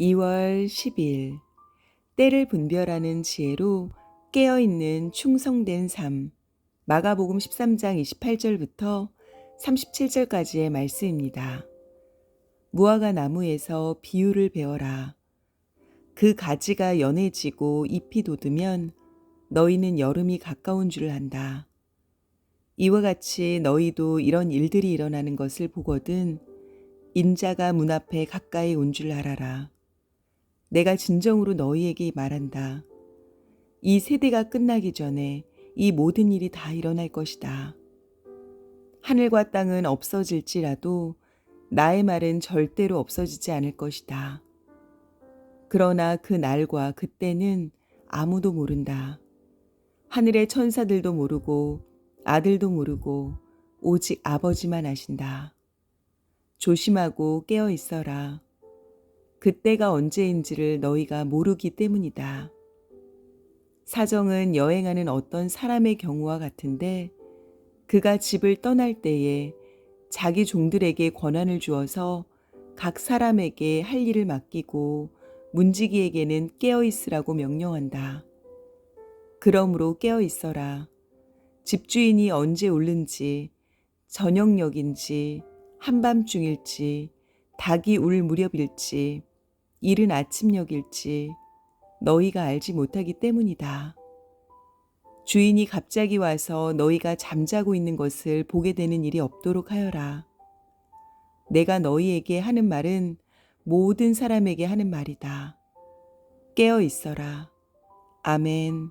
2월 10일 때를 분별하는 지혜로 깨어있는 충성된 삶 마가복음 13장 28절부터 37절까지의 말씀입니다. 무화과 나무에서 비유를 배워라. 그 가지가 연해지고 잎이 돋으면 너희는 여름이 가까운 줄 안다. 이와 같이 너희도 이런 일들이 일어나는 것을 보거든 인자가 문 앞에 가까이 온 줄 알아라. 내가 진정으로 너희에게 말한다. 이 세대가 끝나기 전에 이 모든 일이 다 일어날 것이다. 하늘과 땅은 없어질지라도 나의 말은 절대로 없어지지 않을 것이다. 그러나 그 날과 그때는 아무도 모른다. 하늘의 천사들도 모르고 아들도 모르고 오직 아버지만 아신다. 조심하고 깨어 있어라. 그때가 언제인지를 너희가 모르기 때문이다. 사정은 여행하는 어떤 사람의 경우와 같은데 그가 집을 떠날 때에 자기 종들에게 권한을 주어서 각 사람에게 할 일을 맡기고 문지기에게는 깨어 있으라고 명령한다. 그러므로 깨어 있어라. 집주인이 언제 오는지, 저녁녘인지, 한밤중일지, 닭이 울 무렵일지, 이른 아침녘일지, 너희가 알지 못하기 때문이다. 주인이 갑자기 와서 너희가 잠자고 있는 것을 보게 되는 일이 없도록 하여라. 내가 너희에게 하는 말은 모든 사람에게 하는 말이다. 깨어 있어라. 아멘.